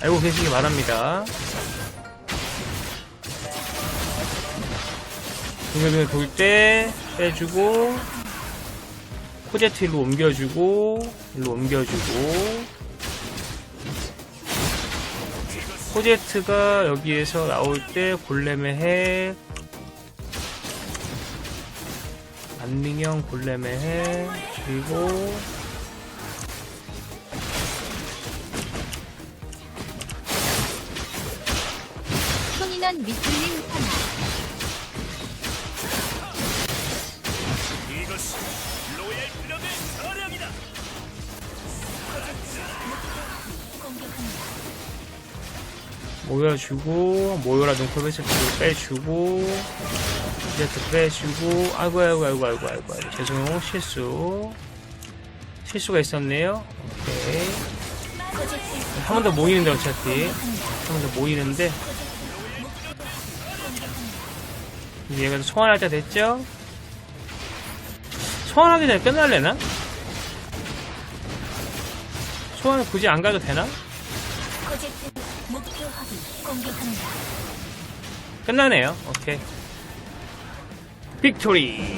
알고 계시기 바랍니다. 둥글둥글 돌때 빼주고 코제트 일로 옮겨주고 일로 옮겨주고. 코제트가 여기에서 나올 때 골렘의 핵 안민영 골렘의 핵 그리고 손인원 미틀님 하나 이것이 로얄 클럽의 저력이다. 모여주고 모여라 눈코베 세트를 빼주고 디저트 빼주고 아이고 아이고 아이고 아이고 아이고 아이고. 죄송 실수. 실수가 있었네요. 오케이. 한 번 더 모이는데 어차피. 한 번 더 모이는데 얘가 소환할 때 됐죠? 소환하기 전에 끝날래나? 소환 굳이 안 가도 되나? 끝나네요. 오케이. 빅토리.